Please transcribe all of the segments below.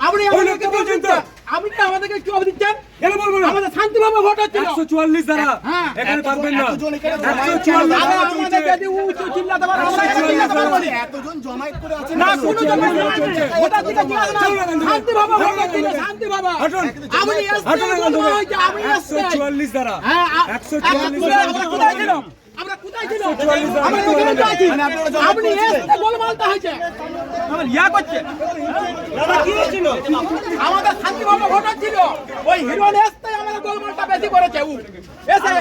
আপনি আমাদেরকে বলছেন তো আপনি আমাদেরকে কি দিচ্ছেন কেন বলব না আমাদের শান্তিভাবে ভোট হচ্ছিল একশো চুয়াল্লিশ দ্বারা হ্যাঁ। এখানে থাকবেন না একশো আরে চুয়াল্লিশ আমাদেরকে চিল্লাতে পারো, আমরা চিল্লাতে পারব এতজন জমায়েত করে আছে না, কোনো জমা নেই। ওটা থেকে জিজ্ঞাসা না। চলুন এখান থেকে। শান্তিভাবে ভোট হচ্ছিল, হাঁটুন। আপনি হাঁটুন আপনি একশো এসছেন। হ্যাঁ, আ- একশো আপনি গোলমালটা হয়েছে। ইয়া করছে। আমাদের। ওই এসতে গোলমালটা বেশি করেছে। এসে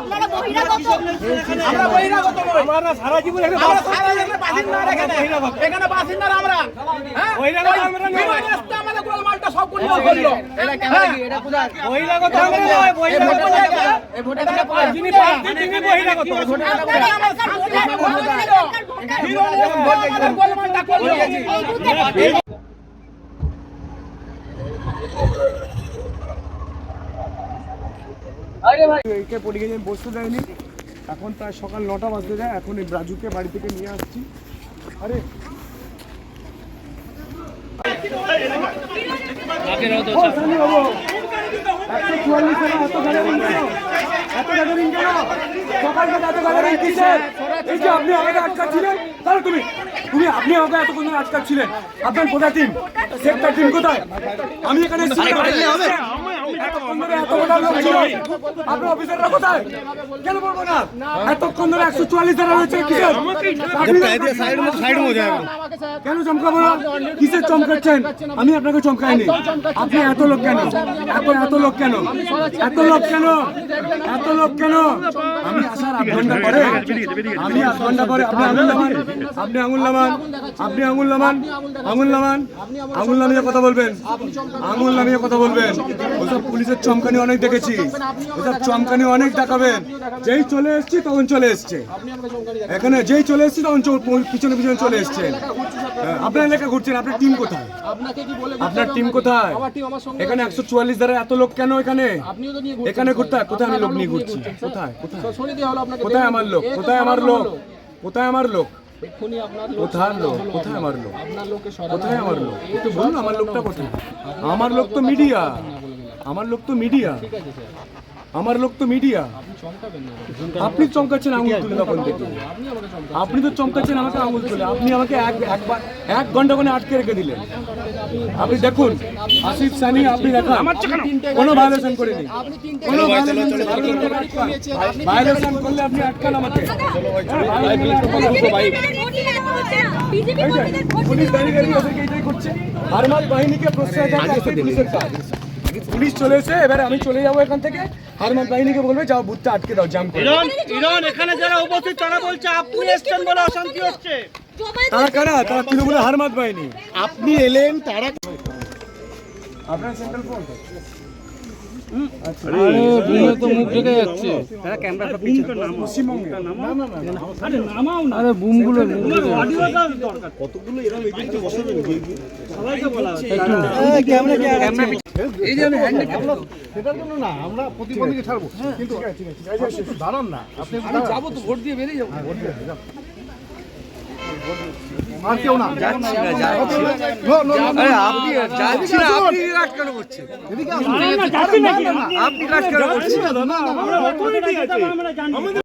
আপনারা বহিরাগত। আমরা সারা জীবন এখানে বাসিন্দা এখানে। এখানে বাসিন্দারা আমরা। বহিরাগত যিনি প্রার্থী তিনি বহিরাগত। গোলমালটা করল। পড়ে গিয়ে বসতে দেয়নি। এখন প্রায় সকাল নটা বাজতে যায়। এখন এই ব্রাজুকে বাড়ি থেকে নিয়ে আসছি। আরে। আপনি আমাকে আটকাচ্ছিলেন, তাহলে তুমি তুমি আপনি আমাকে এতক্ষণ আটকাচ্ছিলেন। আপনার কোথায় টিম সেক্টর টিম কোথায়? আমি এখানে এতক্ষণ ধরে এত গোটা লোক ছিল আপনার অফিসাররা কোথায় কেন বলব না? এতক্ষণ ধরে একশো চুয়াল্লিশ ধারা রয়েছে কিসের? কেন চমকাবো না? কিসের চমকাচ্ছেন? আমি আপনাকে চমকাইনি। আপনি এত লোক কেন? এত এত লোক কেন? এত লোক কেন? এত লোক কেন? আমি আধ ঘণ্টা পরে আমি আধ ঘণ্টা পরে আপনি আঙুল নামান আপনি আঙুল নামান আপনি আঙুল নামান আঙুল নামান আঙুল নামিয়ে কথা বলবেন আঙুল নামিয়ে কথা বলবেন। ওসব পুলিশের চমকানি অনেক দেখেছি। ওসব চমকানি অনেক দেখাবেন। যেই চলে এসছি তখন চলে এসছে। এখানে যেই চলে এসছি তখন পিছনে পিছনে চলে এসছে। আপনার এলাকা ঘুরছেন আপনার টিম কোথায়? আপনার টিম কোথায়? এখানে একশো চুয়াল্লিশ দ্বারা এত লোক কেন এখানে? এখানে কোথায় কোথায় আমি লোক নিয়ে ঘুরছি? কোথায়? কোথায়? কোথায় আমার লোক? কোথায় আমার লোক? কোথায় আমার লোক? কোথায় লোক কোথায় আমার লোক? কোথায় আমার লোক? একটু বলুন আমার লোকটা কোথায়? আমার লোক তো মিডিয়া আমার লোক তো মিডিয়া আমার লোক তো মিডিয়া আপনি চমকাচ্ছেন আঙুল তুলে তখন থেকে আপনি তো চমকাচ্ছেন আমাকে আঙুল তুলে। আপনি আমাকে এক একবার এক ঘণ্টা করে আটকে রেখে দিলেন। আপনি দেখুন আসিফ সানি আপনি দেখান। কোনো? ভায়োলেশন করিনি। কোনো ভায়োলেশন করলে আপনি আটকান আমাকে। পুলিশ দাঁড়িয়ে দাঁড়িয়ে ওদেরকে এটাই করছে। হারমাত বাহিনীকে প্রশ্রয় দেওয়া হচ্ছে পুলিশের কাজ। পুলিশ চলে এসে এবারে আমি চলে যাব এখান থেকে। হারমাত বাহিনীকে বলবে যাও বুথটা আটকে দাও জাম করে ইরন ইরন এখানে যারা উপস্থিত তারা বলছে আপনি এসছেন বলে অশান্তি হচ্ছে। তারা কারা? তারা তৃণমূলের হারমাত বাহিনী। আপনি এলেন তারা আপনার সেন্ট্রাল পশ্চিমবঙ্গে সবাইকে বলা হচ্ছে সেটার জন্য না আমরা প্রতিবন্ধীকে ছাড়বো কিন্তু দাঁড়ান না আপনি যাব তো ভোট দিয়ে বেরিয়ে যাব আর কেউ না নো, নো, নো, নো। এদিকে আসুন। আমরা অথরিটি আছে